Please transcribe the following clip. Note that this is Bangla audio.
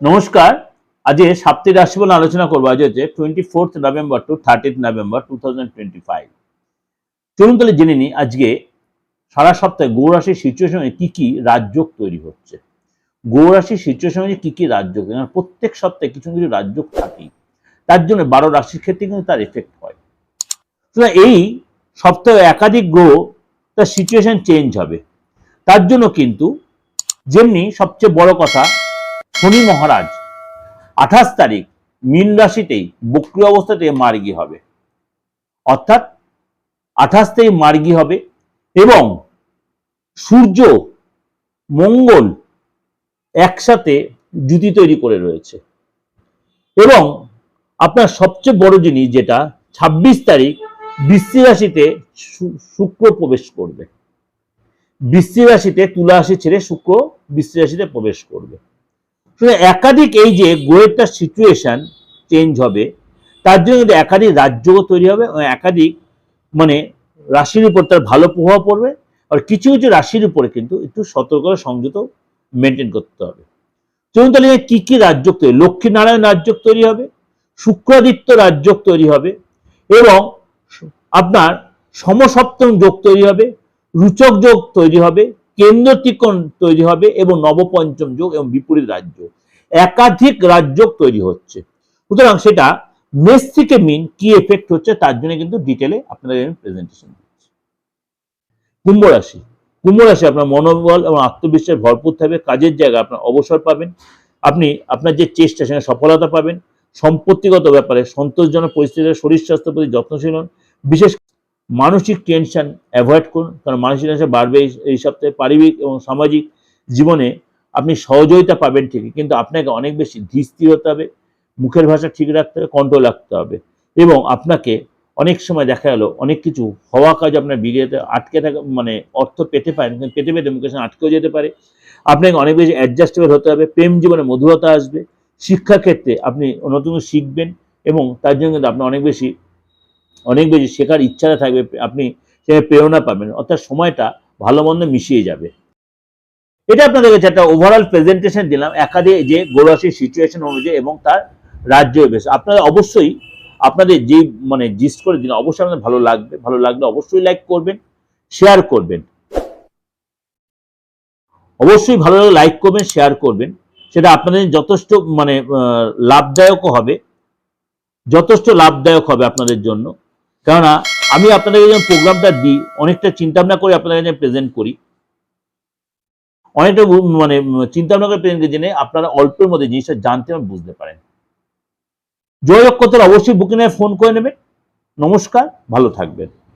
নমস্কার। আজকে সাপ্তাহিক রাশিফল আলোচনা করব। আজ হচ্ছে twenty fourth November to thirtieth November two thousand twenty five চলুন তাহলে জেনে নিই আজকে সারা সপ্তাহে গৌরাশির সিচুয়েশনে কি কি রাজযোগ তৈরি হচ্ছে। গৌরাশির সিচুয়েশনে কি কি রাজযোগ? প্রত্যেক সপ্তাহে কিছু কিছু রাজযোগ থাকেই। তার জন্য বারো রাশির ক্ষেত্রে কিন্তু তার এফেক্ট হয়। সুতরাং এই সপ্তাহে একাধিক গ্রহ তার সিচুয়েশন চেঞ্জ হবে। তার জন্য কিন্তু যেমনি সবচেয়ে বড় কথা শনি মহারাজ, আঠাশ তারিখ মীন রাশিতেই বক্রি অবস্থাতে মার্গী হবে। অর্থাৎ আঠাশ তারিখ মার্গী হবে এবং সূর্য, মঙ্গল একসাথে জুতি তৈরি করে রয়েছে। এবং আপনার সবচেয়ে বড় জিনিস যেটা, ছাব্বিশ তারিখ বৃশ্চিক রাশিতে শুক্র প্রবেশ করবে। বৃশ্চিক রাশিতে তুলা রাশি ছেড়ে শুক্র বৃষ্টি রাশিতে প্রবেশ করবে। সুতরাং একাধিক এই যে গ্রহেরটা সিচুয়েশন চেঞ্জ হবে, তার জন্য কিন্তু একাধিক রাজ্যও তৈরি হবে একাধিক মানে রাশির উপর তার ভালো প্রভাব পড়বে আর কিছু কিছু রাশির উপরে কিন্তু একটু সতর্কতা সংযত মেনটেন করতে হবে। চলুন তাহলে কি কি রাজ্য তৈরি, লক্ষ্মীনারায়ণ রাজ্য তৈরি হবে, শুক্রাদিত্য রাজ্য তৈরি হবে এবং আপনার সমসপ্তম যোগ তৈরি হবে, রুচক যোগ তৈরি হবে কেন্দ্র ত্রিকোণ তৈরি হবে এবং নবপঞ্চম যোগ এবং বিপরীত রাজ্য। একাধিক রাজ্য তৈরি হচ্ছে। সুতরাং সেটা মেষ থেকে মিন কি এফেক্ট হচ্ছে তার জন্য কিন্তু ডিটেলে আপনাদের প্রেজেন্টেশন দিচ্ছি। কুম্ভ রাশি। কুম্ভ রাশি আপনার মনোবল এবং আত্মবিশ্বাস ভরপুর থাকবে, কাজের জায়গায় আপনার অবসর পাবেন, আপনি আপনার যে চেষ্টা সেখানে সফলতা পাবেন, সম্পত্তিগত ব্যাপারে সন্তোষজনক পরিস্থিতিতে শরীর স্বাস্থ্যের প্রতি যত্নশীল হন, বিশেষ মানসিক টেনশন অ্যাভয়েড করুন। কারণ মানসিক টেনশন বাড়বে এই- সপ্তাহে পারিবারিক এবং সামাজিক জীবনে আপনি সহযোগিতা পাবেন ঠিকই, কিন্তু আপনাকে অনেক বেশি ধীর হতে হবে, মুখের ভাষা ঠিক রাখতে হবে কন্ট্রোল রাখতে হবে এবং আপনাকে অনেক সময় দেখা গেল, অনেক কিছু হওয়া কাজ আপনার বিগড়ে আটকে থাকা মানে অর্থ পেতে পারেন, কিন্তু পেতে পেতে মুখের সঙ্গে আটকেও যেতে পারে। আপনাকে অনেক বেশি অ্যাডজাস্টেবল হতে হবে, প্রেম জীবনে মধুরতা আসবে, শিক্ষাক্ষেত্রে আপনি নতুন শিখবেন এবং তার জন্য কিন্তু আপনার অনেক বেশি অনেক বেশি শেখার ইচ্ছাটা থাকবে, আপনি সে প্রেরণা পাবেন, অর্থাৎ সময়টা ভালো মন্দ মিশিয়ে যাবে। এটা আপনাদের কাছে একটা ওভারঅল প্রেজেন্টেশন দিলাম, একাধিক যে গৌরাশির সিচুয়েশন অনুযায়ী এবং তার রাজ্য বেশ আপনারা অবশ্যই আপনাদের যে মানে জিস্ট করে দিন, অবশ্যই আপনাদের ভালো লাগবে, ভালো লাগলে অবশ্যই লাইক করবেন শেয়ার করবেন। অবশ্যই ভালো লাগলে লাইক করবেন শেয়ার করবেন। সেটা আপনাদের যথেষ্ট মানে লাভদায়কও হবে, যথেষ্ট লাভদায়ক হবে আপনাদের জন্য। কেননা, আমি আপনাদের যখন প্রোগ্রামটা দিই, অনেকটা চিন্তা ভাবনা করে আপনাদের প্রেজেন্ট করি। অনেকটা মানে চিন্তা ভাবনা করে প্রেজেন্ট জেনে আপনারা অল্পের মধ্যে জিনিসটা জানতে এবং বুঝতে পারেন। যোগাযোগ করতে অবশ্যই বুকিংয়ে ফোন করে নেবেন। নমস্কার, ভালো থাকবেন।